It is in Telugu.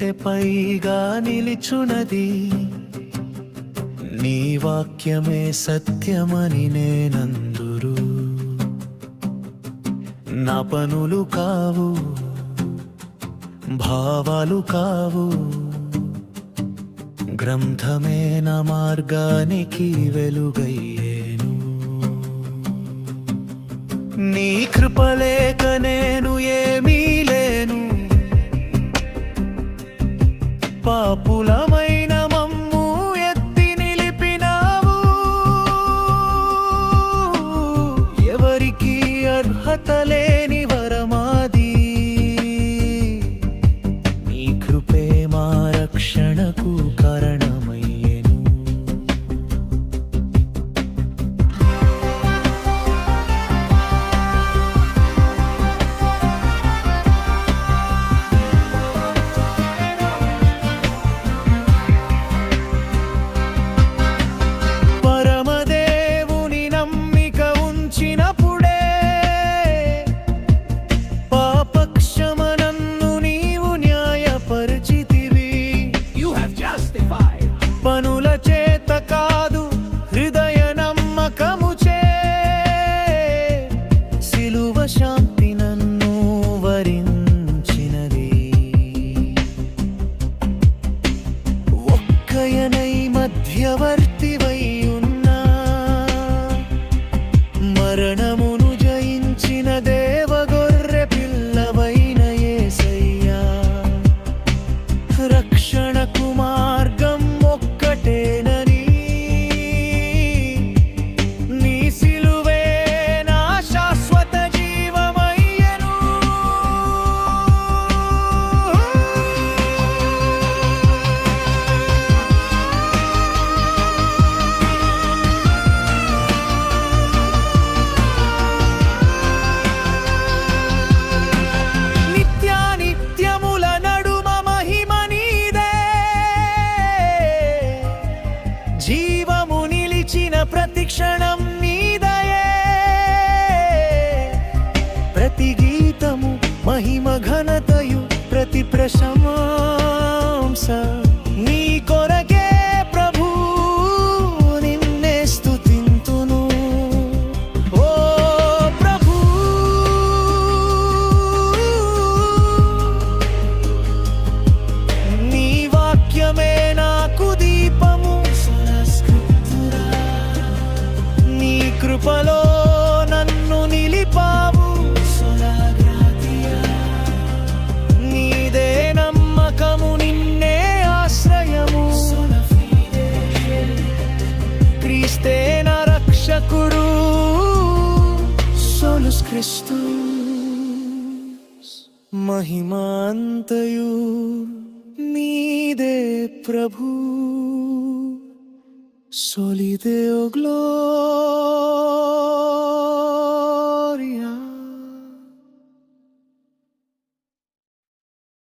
పైగా నిలిచునది నీ వాక్యమే సత్యమని నేనందురు. నా పనులు కావు భావాలు కావు. గ్రంథమే నా మార్గానికి వెలుగయ్యేను. నీ కృపలేక నేను ఏమీ పాపులమైన మమ్ము ఎత్తి నిలిపినావు. ఎవరికి అర్హత లేని వరమాది. నీ కృపే ఒక్కయనై మధ్యవర్తివై ఉన్నా. మరణ ప్రశంస. నీ కొరకే ప్రభు నిన్నే స్థుతింతును ఓ ప్రభు. నీ వాక్యమే నాకు దీపము. నీ కృపలో eres tú, Mahimantayu, mide Prabhu, o gloria.